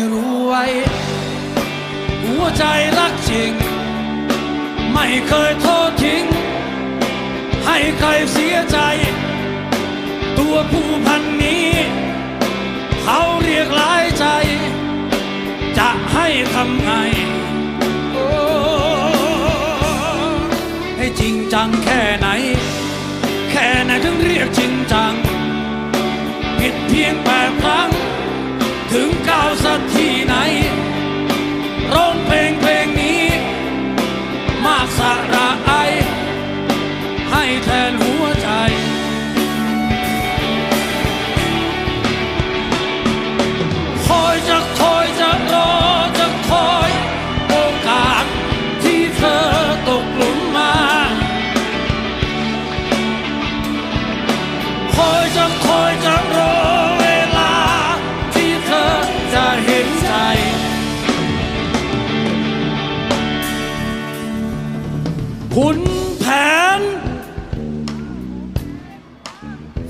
ให้รู้ไว้ หัวใจรักจริง ไม่เคยโทอดทิ้ง ให้ใครเสียใจ ตัวผู้พันนี้ เขาเรียกหลายใจ จะให้ทำไงโอ้ให้จริงจังแค่ไหน แค่ไหนถึงเรียกจริงจัง ผิดเพียงแปดครั้ งถึ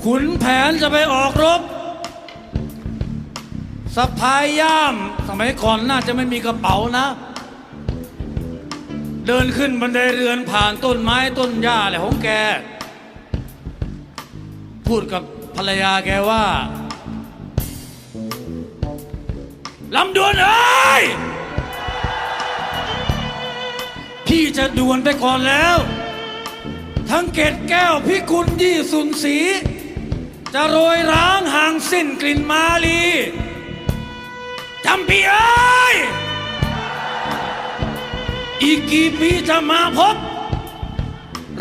ขุนแผนจะไปออกรบสะพายย่าม สมัยก่อนน่าจะไม่มีกระเป๋านะ เดินขึ้นบันไดเรือนผ่านต้นไม้ต้นหญ้าอะไรของแก พูดกับภรรยาแกว่าลำดวนเอ้ยพี่จะดวนไปก่อนแล้ว ทั้งเกตแก้วพิกุลยี่สุนศรี จะโรยร้างห่างสิ้นกลิ่นมาลีจำปีเอ้ยอีกกี่ปีจะมาพบ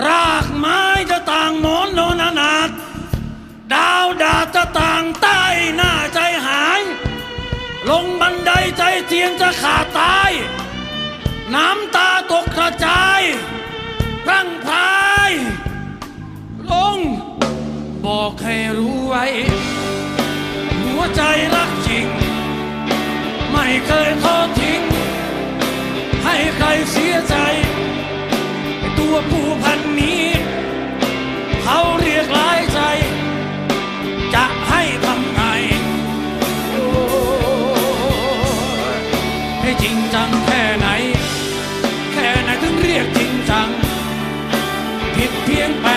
รากไม้จะต่างหมอนโนนอนาดดาวดาจะต่างใต้หน้าใจหาย ลงบันไดใจเจียนจะขาดตาย น้ำตา บอกให้รู้ไว้ หัวใจรักจริง ไม่เคยทอดทิ้ง ให้ใครเสียใจ ตัวผู้พันนี้ เขาเรียกหลายใจ จะให้ทำไงโอ้ให้จริงจังแค่ไหน แค่ไหนถึงเรียกจริงจัง ผิดเพียงแป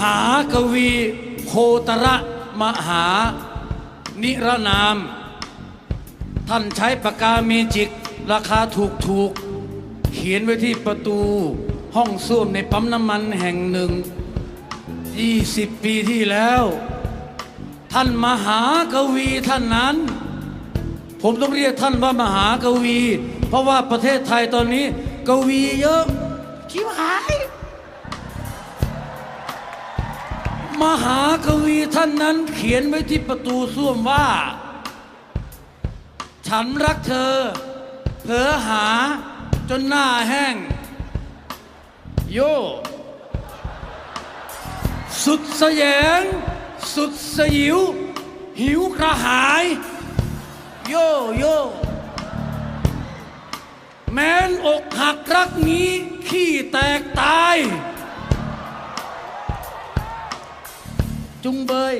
หากวีโคตระมหา นิรนาม ท่านใช้ปากกาเมจิก ราคาถูกถูกๆเขียนไว้ที่ประตูห้องส้วมในปั๊มน้ำมันแห่งหนึ่ง 20 ปีที่แล้ว ท่านมหากวีท่านนั้น ผมต้องเรียกท่านว่ามหากวี เพราะว่าประเทศไทยตอนนี้ กวีเยอะชิบหาย มหากวีท่านนั้นเขียนไว้ที่ประตูส้วมว่า ฉันรักเธอ เผลอหาจนหน้าแห้ง โย สุดแสยง สุดสยิว หิวกระหาย โยโยแม้นอกหักรักนี้ ขี้แตกตาย จุงเบย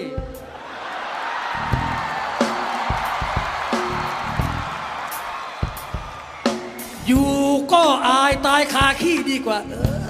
อยู่ก็อายตายคาขี้ดีกว่า เออ